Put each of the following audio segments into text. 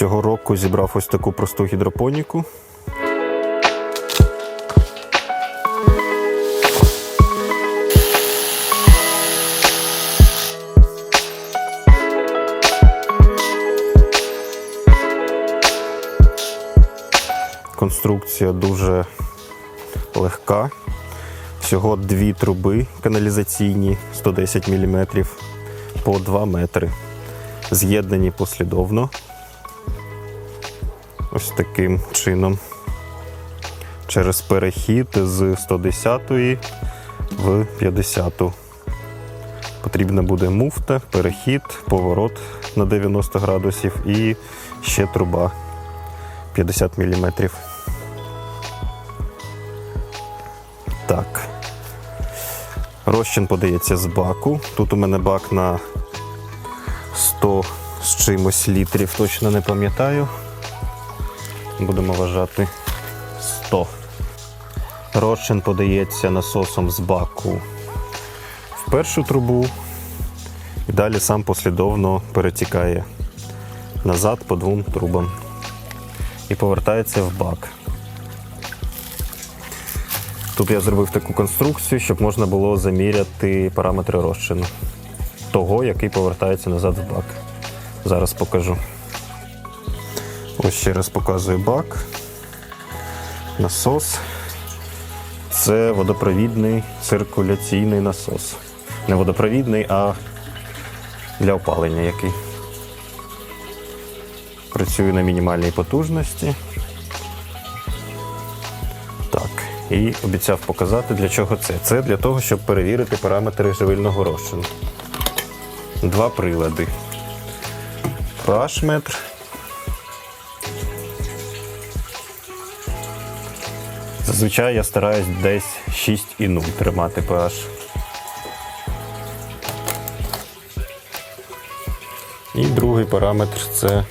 Цього року зібрав ось таку просту гідропоніку. Конструкція дуже легка. Всього дві труби каналізаційні 110 мм по 2 метри. З'єднані послідовно. Ось таким чином. Через перехід з 110 в 50. Потрібна буде муфта, перехід, поворот на 90 градусів і ще труба 50 мм. Так. Розчин подається з баку. Тут у мене бак на 100 з чимось літрів, точно не пам'ятаю. Будемо вважати 100. Розчин подається насосом з баку в першу трубу і далі сам послідовно перетікає назад по двом трубам і повертається в бак. Тут я зробив таку конструкцію, щоб можна було заміряти параметри розчину того, який повертається назад в бак. Зараз покажу. Ось ще раз показую бак. Насос. Це водопровідний циркуляційний насос. Не водопровідний, а для опалення який. Працює на мінімальній потужності. Так, і обіцяв показати, для чого це. Це для того, щоб перевірити параметри живильного розчину. Два прилади. pH-метр. Зазвичай я стараюсь десь 6,0 тримати pH. І другий параметр це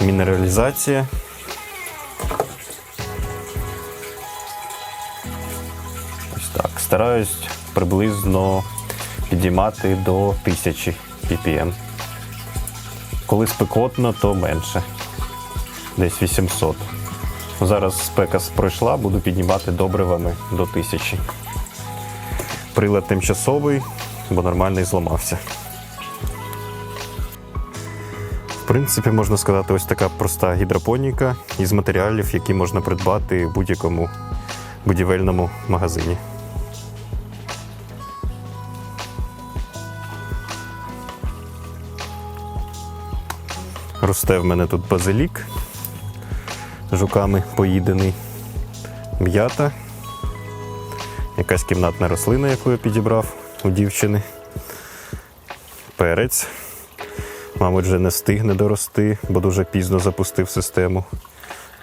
мінералізація. Ось так. Стараюсь приблизно підіймати до 1000 ppm. Коли спекотно, то менше. Десь 800. Зараз спека пройшла, буду піднімати добривами до 1000. Прилад тимчасовий, бо нормальний зламався. В принципі, можна сказати, ось така проста гідропоніка із матеріалів, які можна придбати в будь-якому будівельному магазині. Росте в мене тут базилік, жуками поїдений, м'ята, якась кімнатна рослина, яку я підібрав у дівчини, перець. Мабуть, вже не встигне дорости, бо дуже пізно запустив систему.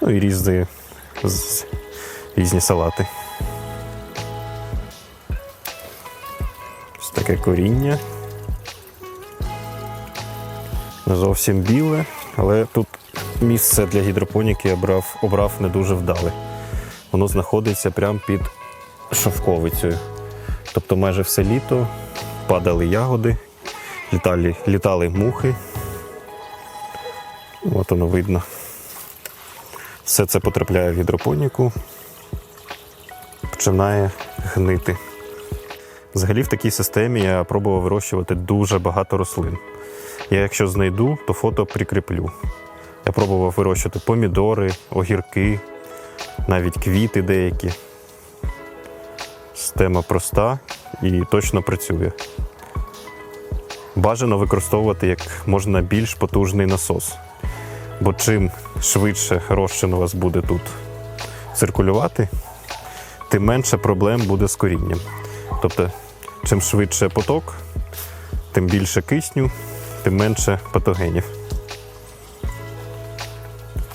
Ну і різні, різні салати. Ось таке коріння. Не зовсім біле, але тут місце для гідропоніки обрав, обрав не дуже вдале. Воно знаходиться прямо під шовковицею. Тобто майже все літо падали ягоди, літали, літали мухи. От воно видно. Все це потрапляє в гідропоніку, починає гнити. Взагалі в такій системі я пробував вирощувати дуже багато рослин. Я якщо знайду, то фото прикріплю. Я пробував вирощувати помідори, огірки, навіть квіти деякі. Система проста і точно працює. Бажано використовувати як можна більш потужний насос. Бо чим швидше розчин у вас буде тут циркулювати, тим менше проблем буде з корінням. Тобто, чим швидше поток, тим більше кисню, тим менше патогенів.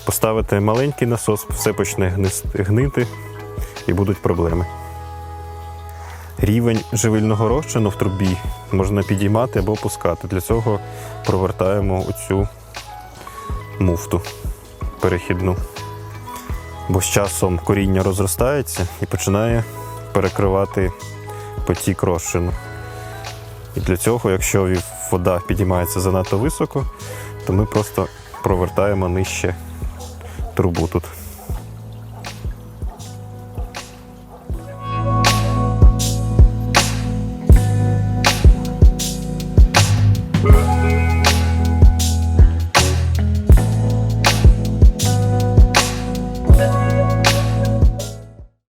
Поставити маленький насос, все почне гнити і будуть проблеми. Рівень живильного розчину в трубі можна підіймати або опускати. Для цього провертаємо оцю муфту перехідну. Бо з часом коріння розростається і починає перекривати потік розчину. І для цього, якщо вода підіймається занадто високо, то ми просто провертаємо нижче трубу тут.